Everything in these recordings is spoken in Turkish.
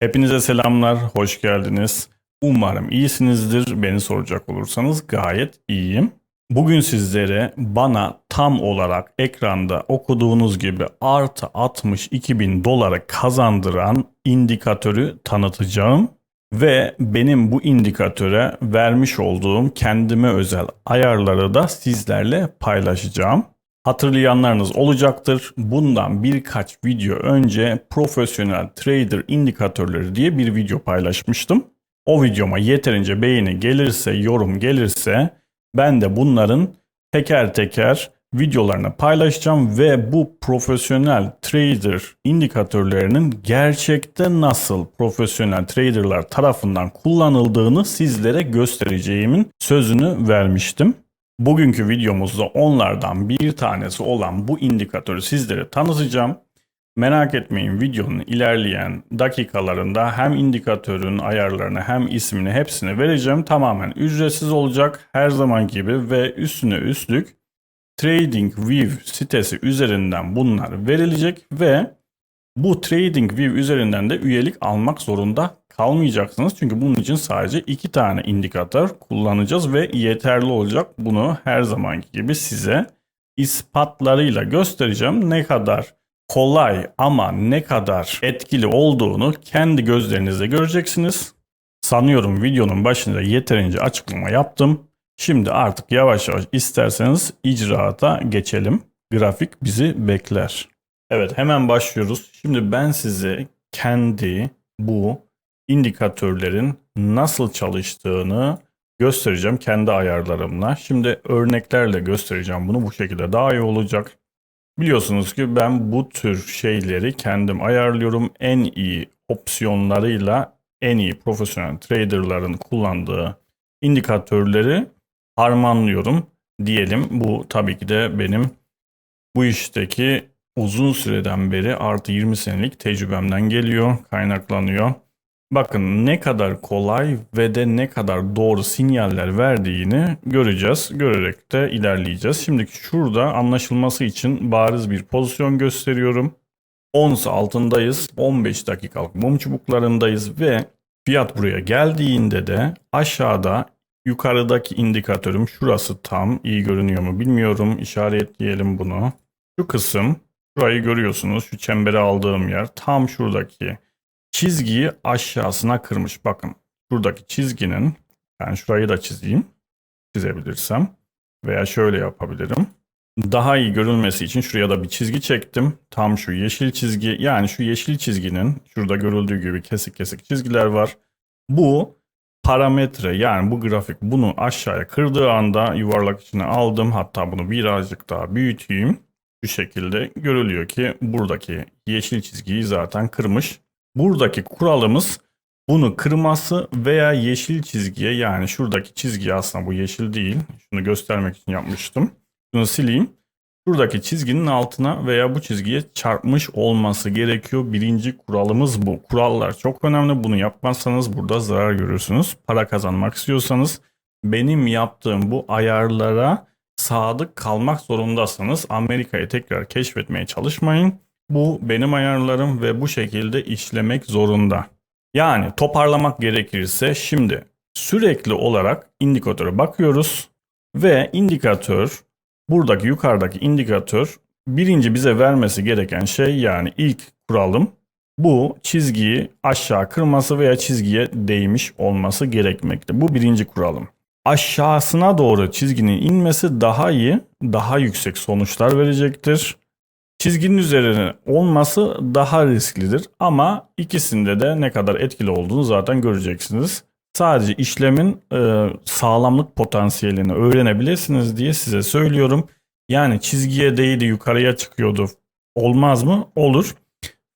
Hepinize selamlar, hoş geldiniz. Umarım iyisinizdir. Beni soracak olursanız gayet iyiyim. Bugün sizlere bana tam olarak ekranda okuduğunuz gibi artı 62 bin doları kazandıran indikatörü tanıtacağım. Ve benim bu indikatöre vermiş olduğum kendime özel ayarları da sizlerle paylaşacağım. Hatırlayanlarınız olacaktır. Bundan birkaç video önce profesyonel trader indikatörleri diye bir video paylaşmıştım. O videoma yeterince beğeni gelirse, yorum gelirse ben de bunların teker teker videolarını paylaşacağım ve bu profesyonel trader indikatörlerinin gerçekte nasıl profesyonel traderlar tarafından kullanıldığını sizlere göstereceğimin sözünü vermiştim. Bugünkü videomuzda onlardan bir tanesi olan bu indikatörü sizlere tanıtacağım. Merak etmeyin videonun ilerleyen dakikalarında hem indikatörün ayarlarını hem ismini hepsini vereceğim. Tamamen ücretsiz olacak her zaman gibi ve üstüne üstlük TradingView sitesi üzerinden bunlar verilecek ve bu TradingView üzerinden de üyelik almak zorunda kalmayacaksınız. Çünkü bunun için sadece iki tane indikatör kullanacağız ve yeterli olacak. Bunu her zamanki gibi size ispatlarıyla göstereceğim. Ne kadar kolay ama ne kadar etkili olduğunu kendi gözlerinizle göreceksiniz. Sanıyorum videonun başında yeterince açıklama yaptım. Şimdi artık yavaş yavaş isterseniz icraata geçelim. Grafik bizi bekler. Evet hemen başlıyoruz. Şimdi ben size kendi bu indikatörlerin nasıl çalıştığını göstereceğim kendi ayarlarımla. Şimdi örneklerle göstereceğim bunu bu şekilde daha iyi olacak. Biliyorsunuz ki ben bu tür şeyleri kendim ayarlıyorum. En iyi opsiyonlarıyla en iyi profesyonel traderların kullandığı indikatörleri harmanlıyorum diyelim. Bu tabii ki de benim bu işteki uzun süreden beri artı 20 senelik tecrübemden geliyor, kaynaklanıyor. Bakın ne kadar kolay ve de ne kadar doğru sinyaller verdiğini göreceğiz. Görerek de ilerleyeceğiz. Şimdi şurada anlaşılması için bariz bir pozisyon gösteriyorum. Ons altındayız. 15 dakikalık mum çubuklarındayız ve fiyat buraya geldiğinde de aşağıda yukarıdaki indikatörüm şurası tam iyi görünüyor mu bilmiyorum. İşaretleyelim bunu. Şu kısım şurayı görüyorsunuz. Şu çembere aldığım yer tam şuradaki çizgiyi aşağısına kırmış. Bakın şuradaki çizginin ben şurayı da çizeyim. Çizebilirsem veya şöyle yapabilirim. Daha iyi görülmesi için şuraya da bir çizgi çektim. Tam şu yeşil çizgi yani şu yeşil çizginin şurada görüldüğü gibi kesik kesik çizgiler var. Bu parametre yani bu grafik bunu aşağıya kırdığı anda yuvarlak içine aldım. Hatta bunu birazcık daha büyüteyim. Şu şekilde görülüyor ki buradaki yeşil çizgiyi zaten kırmış. Buradaki kuralımız bunu kırması veya yeşil çizgiye yani şuradaki çizgi aslında bu yeşil değil. Şunu göstermek için yapmıştım. Şunu sileyim. Şuradaki çizginin altına veya bu çizgiye çarpmış olması gerekiyor. Birinci kuralımız bu. Kurallar çok önemli. Bunu yapmazsanız burada zarar görürsünüz. Para kazanmak istiyorsanız benim yaptığım bu ayarlara sadık kalmak zorundasınız. Amerika'yı tekrar keşfetmeye çalışmayın. Bu benim ayarlarım ve bu şekilde işlemek zorunda. Yani toparlamak gerekirse şimdi sürekli olarak indikatöre bakıyoruz ve indikatör buradaki yukarıdaki indikatör birinci bize vermesi gereken şey yani ilk kuralım bu çizgiyi aşağı kırması veya çizgiye değmiş olması gerekmekte. Bu birinci kuralım. Aşağısına doğru çizginin inmesi daha iyi, daha yüksek sonuçlar verecektir. Çizginin üzerine olması daha risklidir ama ikisinde de ne kadar etkili olduğunu zaten göreceksiniz. Sadece işlemin e, sağlamlık potansiyelini öğrenebilirsiniz diye size söylüyorum. Yani çizgiye değdi yukarıya çıkıyordu olmaz mı? Olur.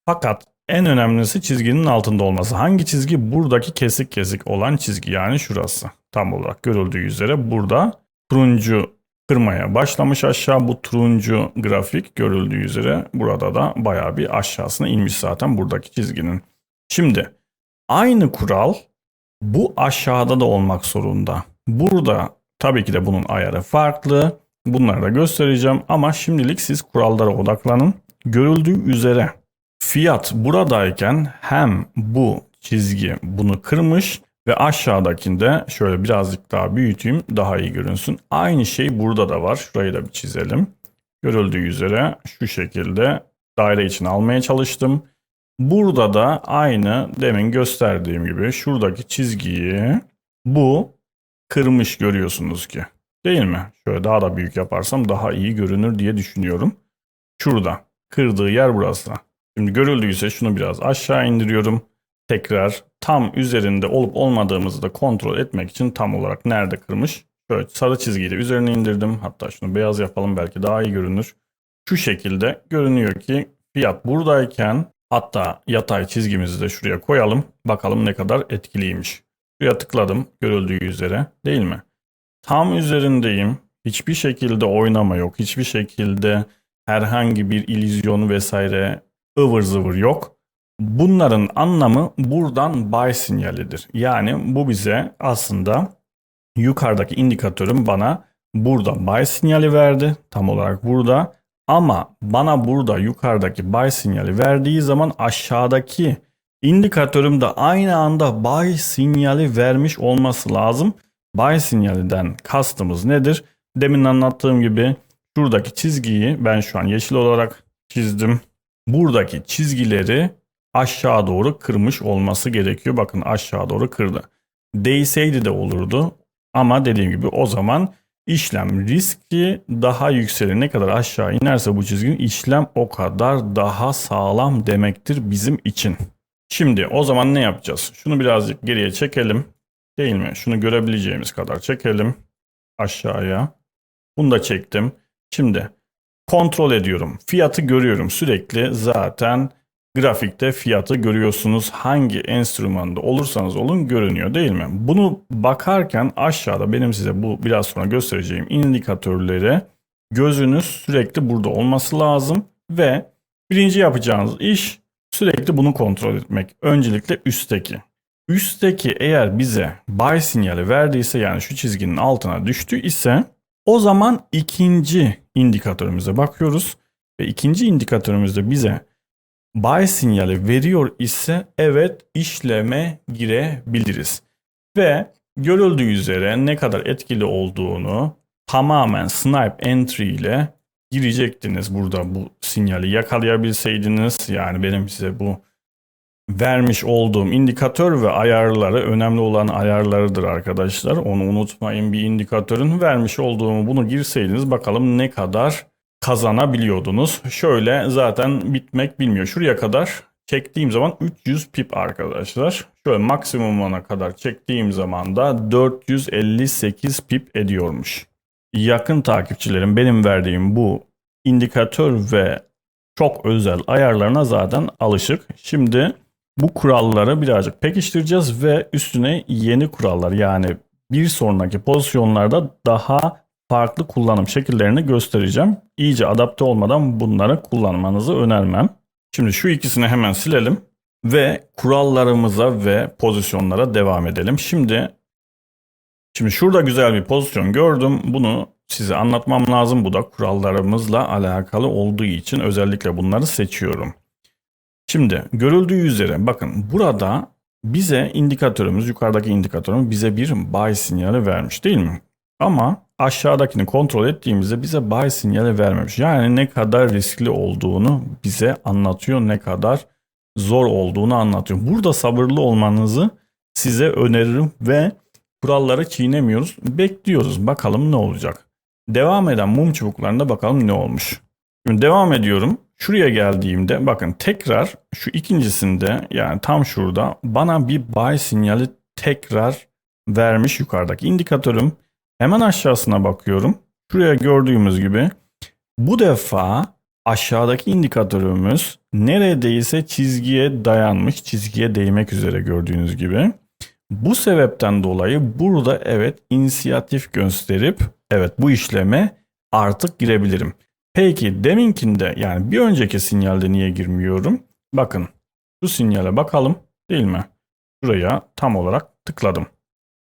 Fakat en önemlisi çizginin altında olması. Hangi çizgi? Buradaki kesik kesik olan çizgi yani şurası. Tam olarak görüldüğü üzere burada turuncu kırmaya başlamış aşağı bu turuncu grafik görüldüğü üzere burada da baya bir aşağısına inmiş zaten buradaki çizginin. Şimdi aynı kural bu aşağıda da olmak zorunda. Burada tabii ki de bunun ayarı farklı. Bunları da göstereceğim ama şimdilik siz kurallara odaklanın. Görüldüğü üzere fiyat buradayken hem bu çizgi bunu kırmış ve aşağıdakinde şöyle birazcık daha büyüteyim daha iyi görünsün. Aynı şey burada da var. Şurayı da bir çizelim. Görüldüğü üzere şu şekilde daire için almaya çalıştım. Burada da aynı demin gösterdiğim gibi şuradaki çizgiyi bu kırmış görüyorsunuz ki. Değil mi? Şöyle daha da büyük yaparsam daha iyi görünür diye düşünüyorum. Şurada. Kırdığı yer burası. Şimdi görüldüyse şunu biraz aşağı indiriyorum. Tekrar tam üzerinde olup olmadığımızı da kontrol etmek için tam olarak nerede kırmış? Şöyle sarı çizgiyi de üzerine indirdim. Hatta şunu beyaz yapalım belki daha iyi görünür. Şu şekilde görünüyor ki fiyat buradayken hatta yatay çizgimizi de şuraya koyalım. Bakalım ne kadar etkiliymiş. Şuraya tıkladım görüldüğü üzere değil mi? Tam üzerindeyim. Hiçbir şekilde oynama yok. Hiçbir şekilde herhangi bir illüzyon vesaire ıvır zıvır yok. Bunların anlamı buradan buy sinyalidir. Yani bu bize aslında yukarıdaki indikatörüm bana burada buy sinyali verdi. Tam olarak burada. Ama bana burada yukarıdaki buy sinyali verdiği zaman aşağıdaki indikatörüm de aynı anda buy sinyali vermiş olması lazım. Buy sinyalinden kastımız nedir? Demin anlattığım gibi şuradaki çizgiyi ben şu an yeşil olarak çizdim. Buradaki çizgileri aşağı doğru kırmış olması gerekiyor. Bakın aşağı doğru kırdı. Değseydi de olurdu. Ama dediğim gibi o zaman işlem riski daha yükselir. Ne kadar aşağı inerse bu çizginin işlem o kadar daha sağlam demektir bizim için. Şimdi o zaman ne yapacağız? Şunu birazcık geriye çekelim. Değil mi? Şunu görebileceğimiz kadar çekelim aşağıya. Bunu da çektim. Şimdi kontrol ediyorum. Fiyatı görüyorum. Sürekli zaten grafikte fiyatı görüyorsunuz. Hangi enstrümanda olursanız olun görünüyor değil mi? Bunu bakarken aşağıda benim size bu biraz sonra göstereceğim indikatörlere gözünüz sürekli burada olması lazım ve birinci yapacağınız iş sürekli bunu kontrol etmek. Öncelikle üstteki. Üstteki eğer bize buy sinyali verdiyse yani şu çizginin altına düştü ise o zaman ikinci indikatörümüze bakıyoruz ve ikinci indikatörümüzde bize buy sinyali veriyor ise evet işleme girebiliriz. Ve görüldüğü üzere ne kadar etkili olduğunu tamamen snipe entry ile girecektiniz burada bu sinyali yakalayabilseydiniz yani benim size bu vermiş olduğum indikatör ve ayarları önemli olan ayarlarıdır arkadaşlar. Onu unutmayın bir indikatörün vermiş olduğumu bunu girseydiniz bakalım ne kadar kazanabiliyordunuz. Şöyle zaten bitmek bilmiyor. Şuraya kadar çektiğim zaman 300 pip arkadaşlar. Şöyle maksimumuna kadar çektiğim zaman da 458 pip ediyormuş. Yakın takipçilerim benim verdiğim bu indikatör ve çok özel ayarlarına zaten alışık. Şimdi bu kuralları birazcık pekiştireceğiz ve üstüne yeni kurallar yani bir sonraki pozisyonlarda daha farklı kullanım şekillerini göstereceğim. İyice adapte olmadan bunları kullanmanızı önermem. Şimdi şu ikisini hemen silelim ve kurallarımıza ve pozisyonlara devam edelim. Şimdi şimdi şurada güzel bir pozisyon gördüm. Bunu size anlatmam lazım. Bu da kurallarımızla alakalı olduğu için özellikle bunları seçiyorum. Şimdi görüldüğü üzere bakın burada bize indikatörümüz yukarıdaki indikatörümüz bize bir buy sinyali vermiş değil mi? Ama aşağıdakini kontrol ettiğimizde bize buy sinyali vermemiş. Yani ne kadar riskli olduğunu bize anlatıyor, ne kadar zor olduğunu anlatıyor. Burada sabırlı olmanızı size öneririm ve kuralları çiğnemiyoruz. Bekliyoruz bakalım ne olacak. Devam eden mum çubuklarında bakalım ne olmuş. Şimdi devam ediyorum. Şuraya geldiğimde bakın tekrar şu ikincisinde yani tam şurada bana bir buy sinyali tekrar vermiş yukarıdaki indikatörüm. Hemen aşağısına bakıyorum. Şuraya gördüğümüz gibi bu defa aşağıdaki indikatörümüz neredeyse çizgiye dayanmış, çizgiye değmek üzere gördüğünüz gibi. Bu sebepten dolayı burada evet inisiyatif gösterip evet bu işleme artık girebilirim. Peki deminkinde yani bir önceki sinyalde niye girmiyorum? Bakın şu sinyale bakalım değil mi? Şuraya tam olarak tıkladım.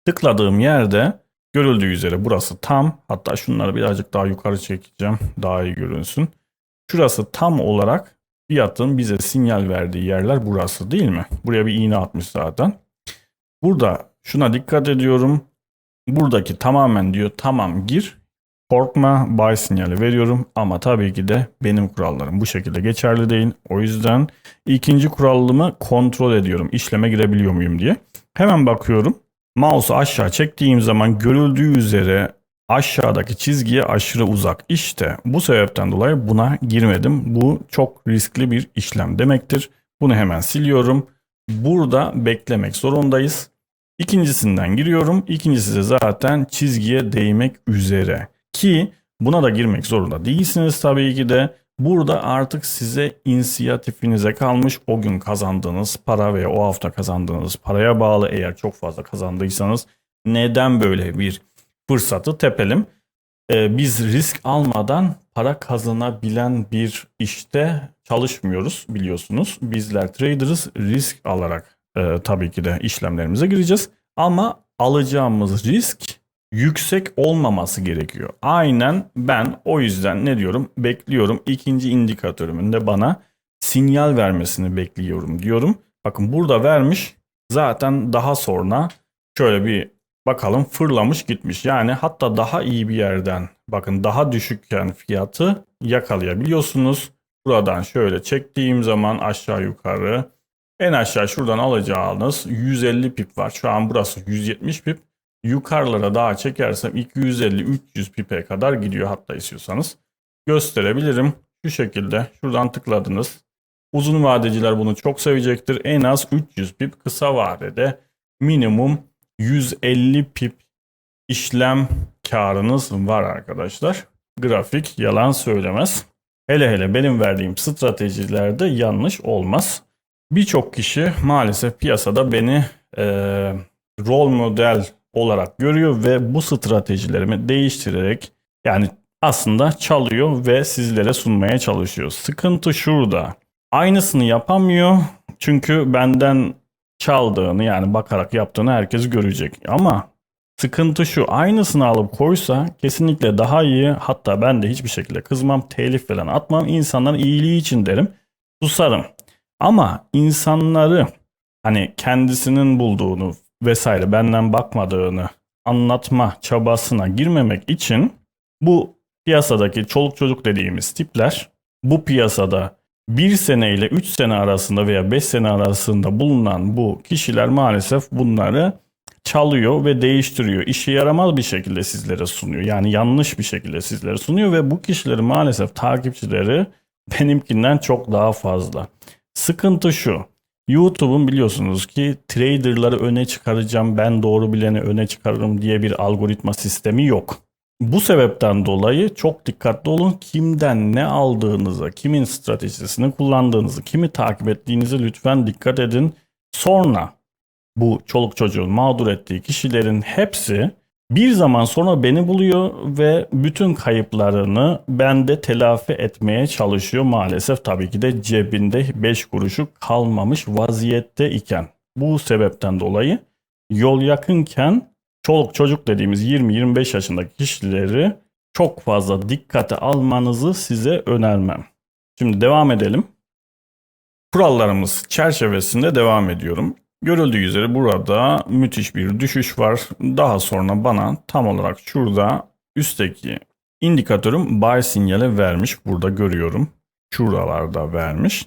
Tıkladığım yerde görüldüğü üzere burası tam. Hatta şunları birazcık daha yukarı çekeceğim. Daha iyi görünsün. Şurası tam olarak fiyatın bize sinyal verdiği yerler burası değil mi? Buraya bir iğne atmış zaten. Burada şuna dikkat ediyorum. Buradaki tamamen diyor tamam gir. Korkma buy sinyali veriyorum ama tabii ki de benim kurallarım bu şekilde geçerli değil. O yüzden ikinci kuralımı kontrol ediyorum. İşleme girebiliyor muyum diye. Hemen bakıyorum. Mouse'u aşağı çektiğim zaman görüldüğü üzere aşağıdaki çizgiye aşırı uzak. İşte bu sebepten dolayı buna girmedim. Bu çok riskli bir işlem demektir. Bunu hemen siliyorum. Burada beklemek zorundayız. İkincisinden giriyorum. İkincisi de zaten çizgiye değmek üzere. Ki buna da girmek zorunda değilsiniz tabii ki de. Burada artık size inisiyatifinize kalmış o gün kazandığınız para veya o hafta kazandığınız paraya bağlı eğer çok fazla kazandıysanız neden böyle bir fırsatı tepelim? Ee, biz risk almadan para kazanabilen bir işte çalışmıyoruz biliyorsunuz. Bizler traderız risk alarak e, tabii ki de işlemlerimize gireceğiz. Ama alacağımız risk yüksek olmaması gerekiyor. Aynen ben o yüzden ne diyorum? Bekliyorum. İkinci indikatörümün de bana sinyal vermesini bekliyorum diyorum. Bakın burada vermiş. Zaten daha sonra şöyle bir bakalım fırlamış gitmiş. Yani hatta daha iyi bir yerden bakın daha düşükken fiyatı yakalayabiliyorsunuz. Buradan şöyle çektiğim zaman aşağı yukarı en aşağı şuradan alacağınız 150 pip var. Şu an burası 170 pip. Yukarılara daha çekersem 250-300 pipe kadar gidiyor hatta istiyorsanız. Gösterebilirim. Şu şekilde şuradan tıkladınız. Uzun vadeciler bunu çok sevecektir. En az 300 pip kısa vadede minimum 150 pip işlem karınız var arkadaşlar. Grafik yalan söylemez. Hele hele benim verdiğim stratejilerde yanlış olmaz. Birçok kişi maalesef piyasada beni e, rol model olarak görüyor ve bu stratejilerimi değiştirerek yani aslında çalıyor ve sizlere sunmaya çalışıyor. Sıkıntı şurada. Aynısını yapamıyor çünkü benden çaldığını yani bakarak yaptığını herkes görecek. Ama sıkıntı şu aynısını alıp koysa kesinlikle daha iyi hatta ben de hiçbir şekilde kızmam telif falan atmam insanların iyiliği için derim susarım. Ama insanları hani kendisinin bulduğunu vesaire benden bakmadığını anlatma çabasına girmemek için bu piyasadaki çoluk çocuk dediğimiz tipler bu piyasada bir sene ile 3 sene arasında veya 5 sene arasında bulunan bu kişiler maalesef bunları çalıyor ve değiştiriyor. İşe yaramaz bir şekilde sizlere sunuyor. Yani yanlış bir şekilde sizlere sunuyor ve bu kişilerin maalesef takipçileri benimkinden çok daha fazla. Sıkıntı şu. YouTube'un biliyorsunuz ki traderları öne çıkaracağım, ben doğru bileni öne çıkarırım diye bir algoritma sistemi yok. Bu sebepten dolayı çok dikkatli olun. Kimden ne aldığınızı, kimin stratejisini kullandığınızı, kimi takip ettiğinizi lütfen dikkat edin. Sonra bu çoluk çocuğun mağdur ettiği kişilerin hepsi bir zaman sonra beni buluyor ve bütün kayıplarını bende telafi etmeye çalışıyor maalesef tabii ki de cebinde 5 kuruşu kalmamış vaziyette iken. Bu sebepten dolayı yol yakınken çoluk çocuk dediğimiz 20-25 yaşındaki kişileri çok fazla dikkate almanızı size önermem. Şimdi devam edelim. Kurallarımız çerçevesinde devam ediyorum. Görüldüğü üzere burada müthiş bir düşüş var. Daha sonra bana tam olarak şurada üstteki indikatörüm buy sinyali vermiş. Burada görüyorum. Şuralarda vermiş.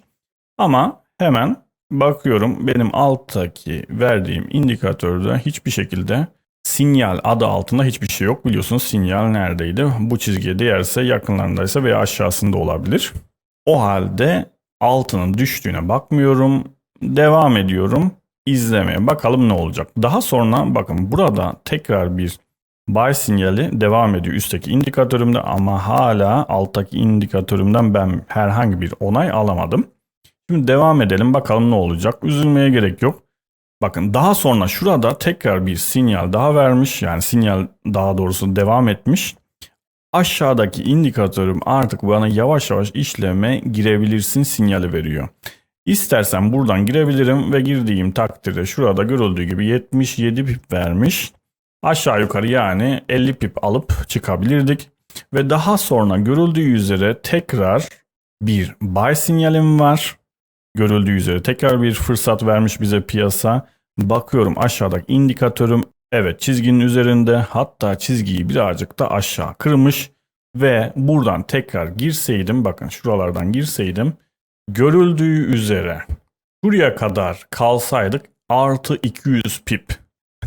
Ama hemen bakıyorum benim alttaki verdiğim indikatörde hiçbir şekilde sinyal adı altında hiçbir şey yok. Biliyorsunuz sinyal neredeydi? Bu çizgiye değerse yakınlarındaysa veya aşağısında olabilir. O halde altının düştüğüne bakmıyorum. Devam ediyorum izlemeye. Bakalım ne olacak. Daha sonra bakın burada tekrar bir buy sinyali devam ediyor üstteki indikatörümde ama hala alttaki indikatörümden ben herhangi bir onay alamadım. Şimdi devam edelim bakalım ne olacak. Üzülmeye gerek yok. Bakın daha sonra şurada tekrar bir sinyal daha vermiş. Yani sinyal daha doğrusu devam etmiş. Aşağıdaki indikatörüm artık bana yavaş yavaş işleme girebilirsin sinyali veriyor. İstersen buradan girebilirim ve girdiğim takdirde şurada görüldüğü gibi 77 pip vermiş. Aşağı yukarı yani 50 pip alıp çıkabilirdik. Ve daha sonra görüldüğü üzere tekrar bir buy sinyalim var. Görüldüğü üzere tekrar bir fırsat vermiş bize piyasa. Bakıyorum aşağıdaki indikatörüm evet çizginin üzerinde hatta çizgiyi birazcık da aşağı kırmış ve buradan tekrar girseydim bakın şuralardan girseydim görüldüğü üzere buraya kadar kalsaydık artı 200 pip.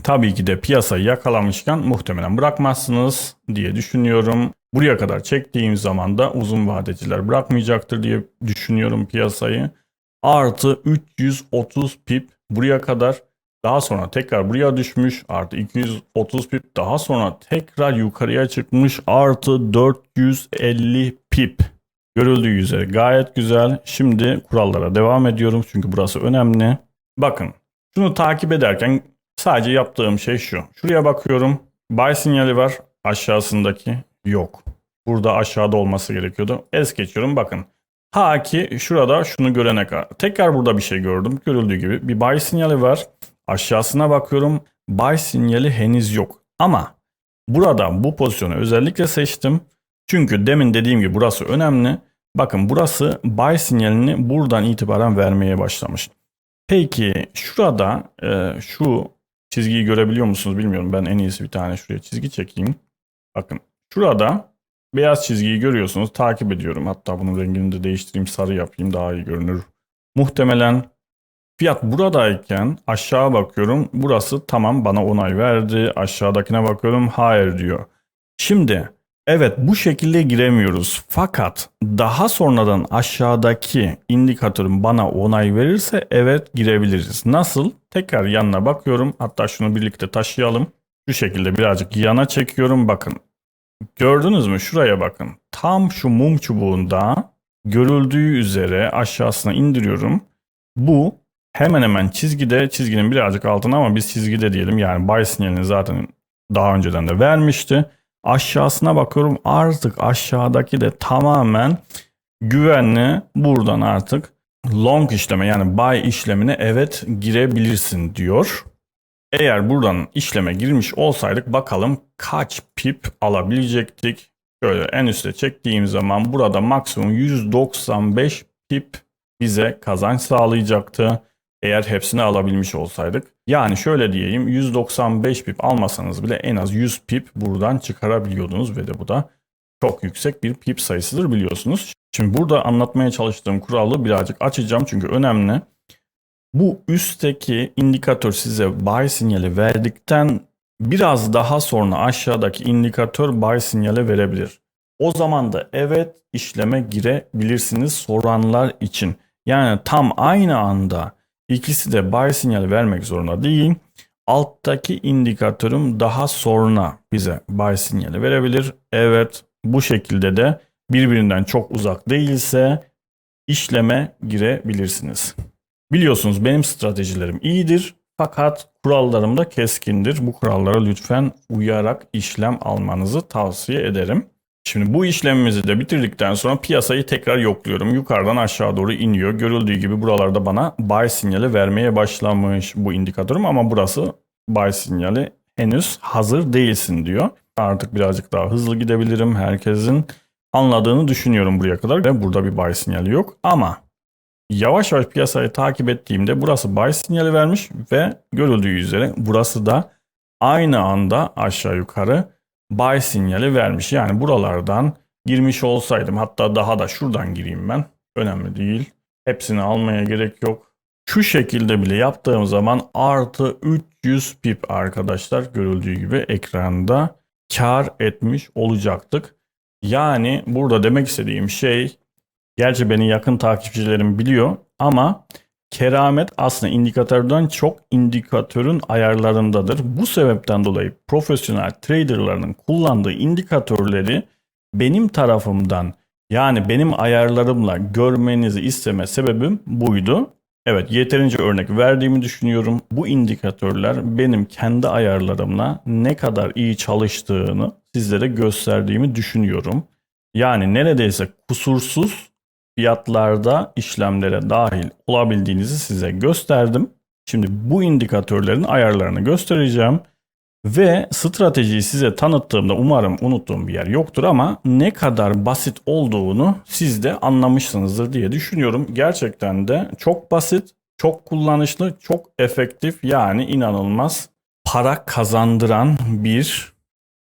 Tabii ki de piyasayı yakalamışken muhtemelen bırakmazsınız diye düşünüyorum. Buraya kadar çektiğim zaman da uzun vadeciler bırakmayacaktır diye düşünüyorum piyasayı. Artı 330 pip buraya kadar daha sonra tekrar buraya düşmüş artı 230 pip daha sonra tekrar yukarıya çıkmış artı 450 pip. Görüldüğü üzere gayet güzel. Şimdi kurallara devam ediyorum çünkü burası önemli. Bakın şunu takip ederken sadece yaptığım şey şu. Şuraya bakıyorum. Buy sinyali var. Aşağısındaki yok. Burada aşağıda olması gerekiyordu. Es geçiyorum bakın. Ha ki şurada şunu görene kadar. Tekrar burada bir şey gördüm. Görüldüğü gibi bir buy sinyali var. Aşağısına bakıyorum. Buy sinyali henüz yok. Ama burada bu pozisyonu özellikle seçtim. Çünkü demin dediğim gibi burası önemli. Bakın burası buy sinyalini buradan itibaren vermeye başlamış. Peki şurada e, şu çizgiyi görebiliyor musunuz bilmiyorum. Ben en iyisi bir tane şuraya çizgi çekeyim. Bakın şurada beyaz çizgiyi görüyorsunuz. Takip ediyorum. Hatta bunun rengini de değiştireyim. Sarı yapayım daha iyi görünür. Muhtemelen fiyat buradayken aşağı bakıyorum. Burası tamam bana onay verdi. Aşağıdakine bakıyorum hayır diyor. Şimdi Evet bu şekilde giremiyoruz. Fakat daha sonradan aşağıdaki indikatörün bana onay verirse evet girebiliriz. Nasıl? Tekrar yanına bakıyorum. Hatta şunu birlikte taşıyalım. Şu şekilde birazcık yana çekiyorum. Bakın. Gördünüz mü? Şuraya bakın. Tam şu mum çubuğunda görüldüğü üzere aşağısına indiriyorum. Bu hemen hemen çizgide çizginin birazcık altına ama biz çizgide diyelim. Yani buy sinyalini zaten daha önceden de vermişti. Aşağısına bakıyorum artık aşağıdaki de tamamen güvenli buradan artık long işleme yani buy işlemine evet girebilirsin diyor. Eğer buradan işleme girmiş olsaydık bakalım kaç pip alabilecektik. Şöyle en üste çektiğim zaman burada maksimum 195 pip bize kazanç sağlayacaktı. Eğer hepsini alabilmiş olsaydık. Yani şöyle diyeyim 195 pip almasanız bile en az 100 pip buradan çıkarabiliyordunuz ve de bu da çok yüksek bir pip sayısıdır biliyorsunuz. Şimdi burada anlatmaya çalıştığım kuralı birazcık açacağım çünkü önemli. Bu üstteki indikatör size buy sinyali verdikten biraz daha sonra aşağıdaki indikatör buy sinyali verebilir. O zaman da evet işleme girebilirsiniz soranlar için. Yani tam aynı anda İkisi de buy sinyali vermek zorunda değil. Alttaki indikatörüm daha sonra bize buy sinyali verebilir. Evet bu şekilde de birbirinden çok uzak değilse işleme girebilirsiniz. Biliyorsunuz benim stratejilerim iyidir fakat kurallarım da keskindir. Bu kurallara lütfen uyarak işlem almanızı tavsiye ederim. Şimdi bu işlemimizi de bitirdikten sonra piyasayı tekrar yokluyorum. Yukarıdan aşağı doğru iniyor. Görüldüğü gibi buralarda bana buy sinyali vermeye başlamış bu indikatörüm ama burası buy sinyali henüz hazır değilsin diyor. Artık birazcık daha hızlı gidebilirim. Herkesin anladığını düşünüyorum buraya kadar ve burada bir buy sinyali yok ama yavaş yavaş piyasayı takip ettiğimde burası buy sinyali vermiş ve görüldüğü üzere burası da aynı anda aşağı yukarı buy sinyali vermiş. Yani buralardan girmiş olsaydım hatta daha da şuradan gireyim ben. Önemli değil. Hepsini almaya gerek yok. Şu şekilde bile yaptığım zaman artı 300 pip arkadaşlar görüldüğü gibi ekranda kar etmiş olacaktık. Yani burada demek istediğim şey gerçi beni yakın takipçilerim biliyor ama Keramet aslında indikatörden çok indikatörün ayarlarındadır. Bu sebepten dolayı profesyonel traderların kullandığı indikatörleri benim tarafımdan yani benim ayarlarımla görmenizi isteme sebebim buydu. Evet yeterince örnek verdiğimi düşünüyorum. Bu indikatörler benim kendi ayarlarımla ne kadar iyi çalıştığını sizlere gösterdiğimi düşünüyorum. Yani neredeyse kusursuz fiyatlarda işlemlere dahil olabildiğinizi size gösterdim. Şimdi bu indikatörlerin ayarlarını göstereceğim. Ve stratejiyi size tanıttığımda umarım unuttuğum bir yer yoktur ama ne kadar basit olduğunu siz de anlamışsınızdır diye düşünüyorum. Gerçekten de çok basit, çok kullanışlı, çok efektif yani inanılmaz para kazandıran bir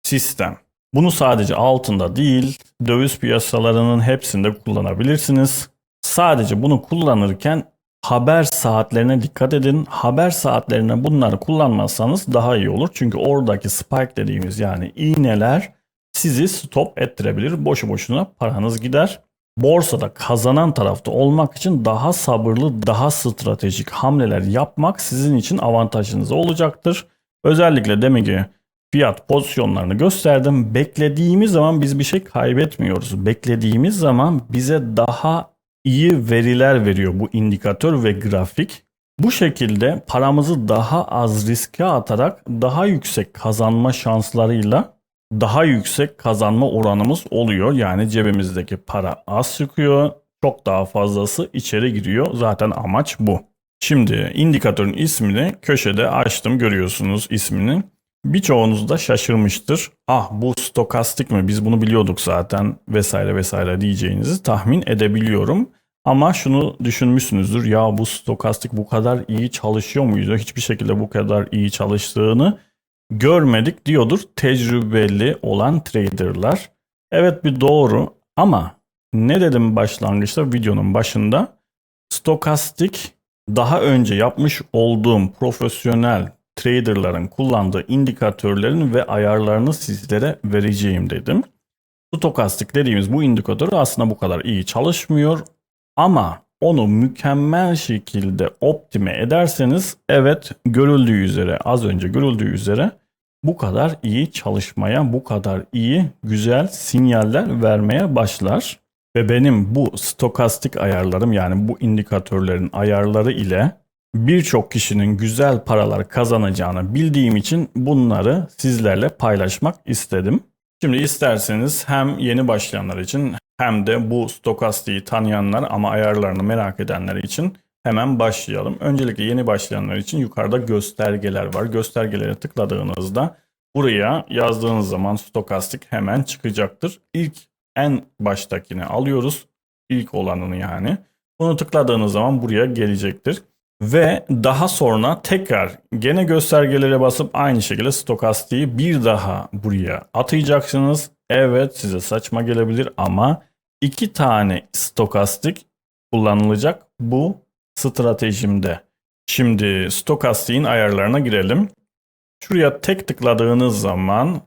sistem. Bunu sadece altında değil, döviz piyasalarının hepsinde kullanabilirsiniz. Sadece bunu kullanırken haber saatlerine dikkat edin. Haber saatlerine bunları kullanmazsanız daha iyi olur. Çünkü oradaki spike dediğimiz yani iğneler sizi stop ettirebilir. Boşu boşuna paranız gider. Borsada kazanan tarafta olmak için daha sabırlı, daha stratejik hamleler yapmak sizin için avantajınız olacaktır. Özellikle demek ki fiyat pozisyonlarını gösterdim. Beklediğimiz zaman biz bir şey kaybetmiyoruz. Beklediğimiz zaman bize daha iyi veriler veriyor bu indikatör ve grafik. Bu şekilde paramızı daha az riske atarak daha yüksek kazanma şanslarıyla daha yüksek kazanma oranımız oluyor. Yani cebimizdeki para az çıkıyor, çok daha fazlası içeri giriyor. Zaten amaç bu. Şimdi indikatörün ismini köşede açtım görüyorsunuz ismini. Birçoğunuz da şaşırmıştır. Ah bu stokastik mi biz bunu biliyorduk zaten vesaire vesaire diyeceğinizi tahmin edebiliyorum. Ama şunu düşünmüşsünüzdür ya bu stokastik bu kadar iyi çalışıyor muydu? Hiçbir şekilde bu kadar iyi çalıştığını görmedik diyordur tecrübeli olan traderlar. Evet bir doğru ama ne dedim başlangıçta videonun başında? Stokastik daha önce yapmış olduğum profesyonel traderların kullandığı indikatörlerin ve ayarlarını sizlere vereceğim dedim. Stokastik dediğimiz bu indikatör aslında bu kadar iyi çalışmıyor ama onu mükemmel şekilde optime ederseniz evet görüldüğü üzere az önce görüldüğü üzere bu kadar iyi çalışmaya, bu kadar iyi güzel sinyaller vermeye başlar. Ve benim bu stokastik ayarlarım yani bu indikatörlerin ayarları ile birçok kişinin güzel paralar kazanacağını bildiğim için bunları sizlerle paylaşmak istedim. Şimdi isterseniz hem yeni başlayanlar için hem de bu stokastiği tanıyanlar ama ayarlarını merak edenler için hemen başlayalım. Öncelikle yeni başlayanlar için yukarıda göstergeler var. Göstergelere tıkladığınızda buraya yazdığınız zaman stokastik hemen çıkacaktır. İlk en baştakini alıyoruz. İlk olanını yani. Bunu tıkladığınız zaman buraya gelecektir. Ve daha sonra tekrar gene göstergelere basıp aynı şekilde stokastiği bir daha buraya atayacaksınız. Evet size saçma gelebilir ama iki tane stokastik kullanılacak bu stratejimde. Şimdi stokastiğin ayarlarına girelim. Şuraya tek tıkladığınız zaman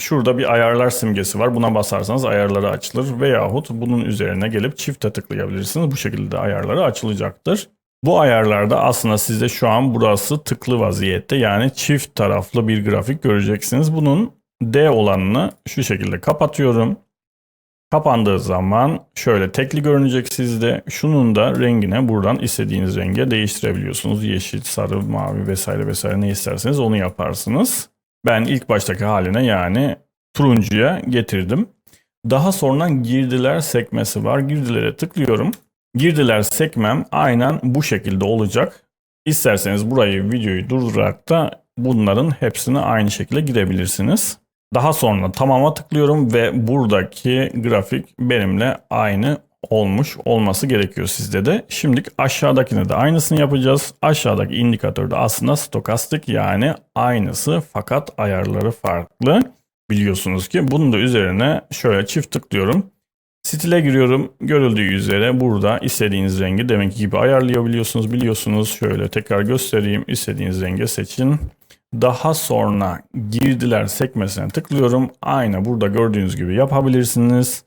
şurada bir ayarlar simgesi var. Buna basarsanız ayarları açılır veyahut bunun üzerine gelip çifte tıklayabilirsiniz. Bu şekilde ayarları açılacaktır. Bu ayarlarda aslında sizde şu an burası tıklı vaziyette yani çift taraflı bir grafik göreceksiniz. Bunun D olanını şu şekilde kapatıyorum. Kapandığı zaman şöyle tekli görünecek sizde. Şunun da rengine buradan istediğiniz renge değiştirebiliyorsunuz. Yeşil, sarı, mavi vesaire vesaire ne isterseniz onu yaparsınız. Ben ilk baştaki haline yani turuncuya getirdim. Daha sonra girdiler sekmesi var. Girdilere tıklıyorum. Girdiler sekmem aynen bu şekilde olacak. İsterseniz burayı videoyu durdurarak da bunların hepsini aynı şekilde girebilirsiniz. Daha sonra tamama tıklıyorum ve buradaki grafik benimle aynı olmuş olması gerekiyor sizde de. Şimdi aşağıdakine de aynısını yapacağız. Aşağıdaki indikatörde aslında stokastik yani aynısı fakat ayarları farklı. Biliyorsunuz ki bunun da üzerine şöyle çift tıklıyorum. Stile giriyorum. Görüldüğü üzere burada istediğiniz rengi demek gibi ayarlayabiliyorsunuz. Biliyorsunuz şöyle tekrar göstereyim. İstediğiniz renge seçin. Daha sonra girdiler sekmesine tıklıyorum. Aynı burada gördüğünüz gibi yapabilirsiniz.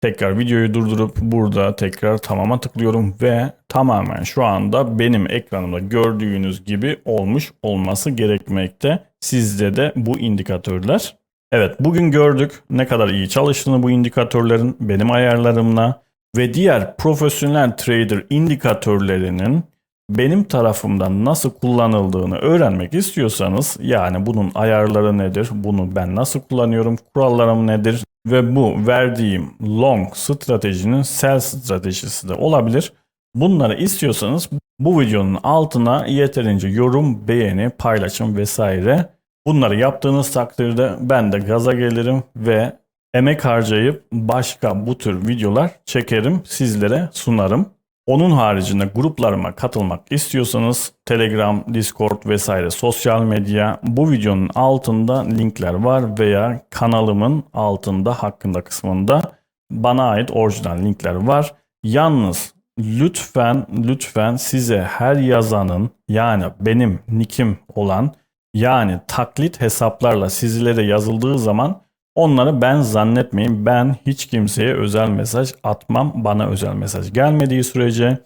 Tekrar videoyu durdurup burada tekrar tamama tıklıyorum ve tamamen şu anda benim ekranımda gördüğünüz gibi olmuş olması gerekmekte. Sizde de bu indikatörler. Evet bugün gördük ne kadar iyi çalıştığını bu indikatörlerin benim ayarlarımla ve diğer profesyonel trader indikatörlerinin benim tarafımdan nasıl kullanıldığını öğrenmek istiyorsanız yani bunun ayarları nedir, bunu ben nasıl kullanıyorum, kurallarım nedir ve bu verdiğim long stratejinin sell stratejisi de olabilir. Bunları istiyorsanız bu videonun altına yeterince yorum, beğeni, paylaşım vesaire Bunları yaptığınız takdirde ben de gaza gelirim ve emek harcayıp başka bu tür videolar çekerim, sizlere sunarım. Onun haricinde gruplarıma katılmak istiyorsanız Telegram, Discord vesaire sosyal medya bu videonun altında linkler var veya kanalımın altında hakkında kısmında bana ait orijinal linkler var. Yalnız lütfen lütfen size her yazanın yani benim nickim olan yani taklit hesaplarla sizlere yazıldığı zaman onları ben zannetmeyin. Ben hiç kimseye özel mesaj atmam. Bana özel mesaj gelmediği sürece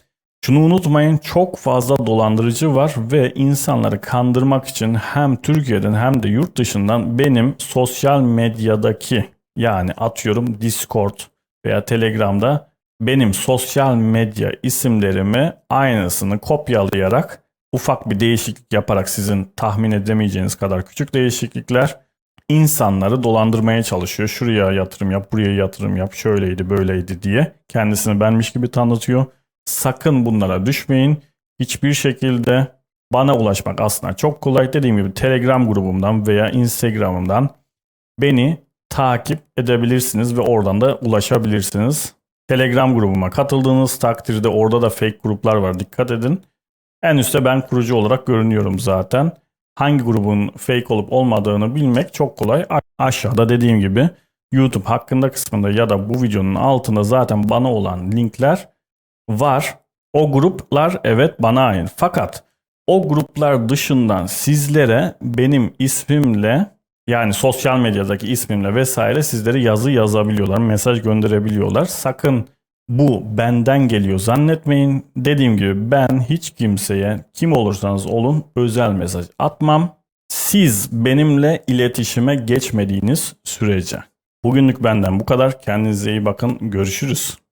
şunu unutmayın çok fazla dolandırıcı var ve insanları kandırmak için hem Türkiye'den hem de yurt dışından benim sosyal medyadaki yani atıyorum Discord veya Telegram'da benim sosyal medya isimlerimi aynısını kopyalayarak ufak bir değişiklik yaparak sizin tahmin edemeyeceğiniz kadar küçük değişiklikler insanları dolandırmaya çalışıyor. Şuraya yatırım yap, buraya yatırım yap, şöyleydi, böyleydi diye kendisini benmiş gibi tanıtıyor. Sakın bunlara düşmeyin. Hiçbir şekilde bana ulaşmak aslında çok kolay. Dediğim gibi Telegram grubumdan veya Instagram'ımdan beni takip edebilirsiniz ve oradan da ulaşabilirsiniz. Telegram grubuma katıldığınız takdirde orada da fake gruplar var. Dikkat edin. En üstte ben kurucu olarak görünüyorum zaten. Hangi grubun fake olup olmadığını bilmek çok kolay. Aşağıda dediğim gibi YouTube hakkında kısmında ya da bu videonun altında zaten bana olan linkler var. O gruplar evet bana ait. Fakat o gruplar dışından sizlere benim ismimle yani sosyal medyadaki ismimle vesaire sizlere yazı yazabiliyorlar, mesaj gönderebiliyorlar. Sakın bu benden geliyor zannetmeyin. Dediğim gibi ben hiç kimseye kim olursanız olun özel mesaj atmam. Siz benimle iletişime geçmediğiniz sürece. Bugünlük benden bu kadar. Kendinize iyi bakın. Görüşürüz.